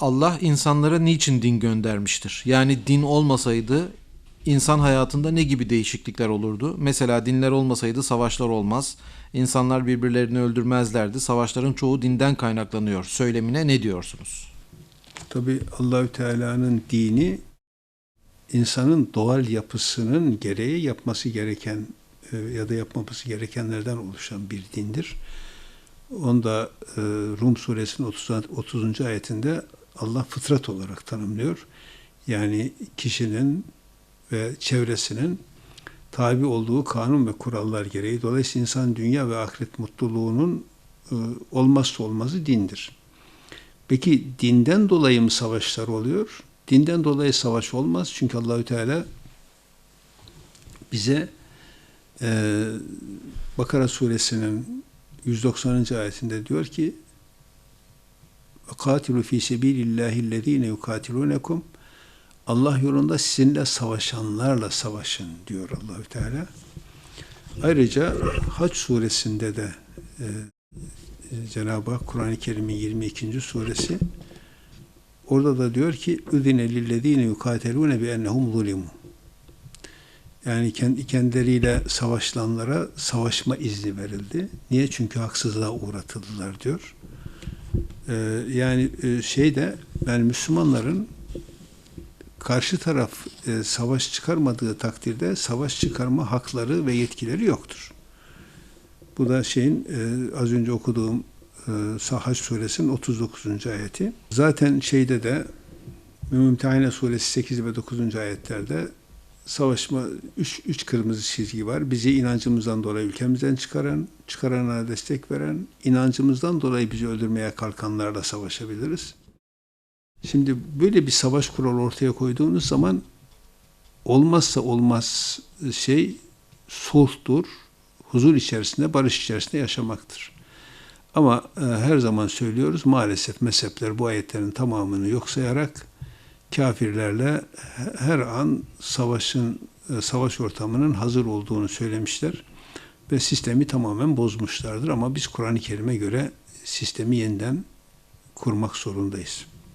Allah insanlara niçin din göndermiştir? Yani din olmasaydı insan hayatında ne gibi değişiklikler olurdu? Mesela dinler olmasaydı savaşlar olmaz. İnsanlar birbirlerini öldürmezlerdi. Savaşların çoğu dinden kaynaklanıyor. Söylemine ne diyorsunuz? Tabi Allahü Teala'nın dini insanın doğal yapısının gereği yapması gereken e, ya da yapmaması gerekenlerden oluşan bir dindir. Onda e, Rum suresinin 30. 30. ayetinde Allah fıtrat olarak tanımlıyor. Yani kişinin ve çevresinin tabi olduğu kanun ve kurallar gereği dolayısıyla insan dünya ve ahiret mutluluğunun e, olmazsa olmazı dindir. Peki dinden dolayı mı savaşlar oluyor? Dinden dolayı savaş olmaz. Çünkü Allahü Teala bize e, Bakara suresinin 190. ayetinde diyor ki katilu fi sebilillahi'llezine yukatilunekum Allah yolunda sizinle savaşanlarla savaşın diyor Allahü Teala. Ayrıca Hac suresinde de e, Cenab-ı Hak Kur'an-ı Kerim'in 22. suresi orada da diyor ki lillezine yukatelune bi ennehum zulimu yani kendi kendileriyle savaşlanlara savaşma izni verildi. Niye? Çünkü haksızlığa uğratıldılar diyor. Ee, yani e, şeyde yani Müslümanların karşı taraf e, savaş çıkarmadığı takdirde savaş çıkarma hakları ve yetkileri yoktur. Bu da şeyin e, az önce okuduğum e, Sahaç suresinin 39. ayeti. Zaten şeyde de Mümtehine suresi 8 ve 9. ayetlerde savaşma üç, üç kırmızı çizgi var. Bizi inancımızdan dolayı ülkemizden çıkaran, çıkarana destek veren, inancımızdan dolayı bizi öldürmeye kalkanlarla savaşabiliriz. Şimdi böyle bir savaş kuralı ortaya koyduğunuz zaman olmazsa olmaz şey sulhtur, huzur içerisinde, barış içerisinde yaşamaktır. Ama e, her zaman söylüyoruz maalesef mezhepler bu ayetlerin tamamını yok sayarak kafirlerle her an savaşın e, savaş ortamının hazır olduğunu söylemişler ve sistemi tamamen bozmuşlardır ama biz Kur'an-ı Kerim'e göre sistemi yeniden kurmak zorundayız.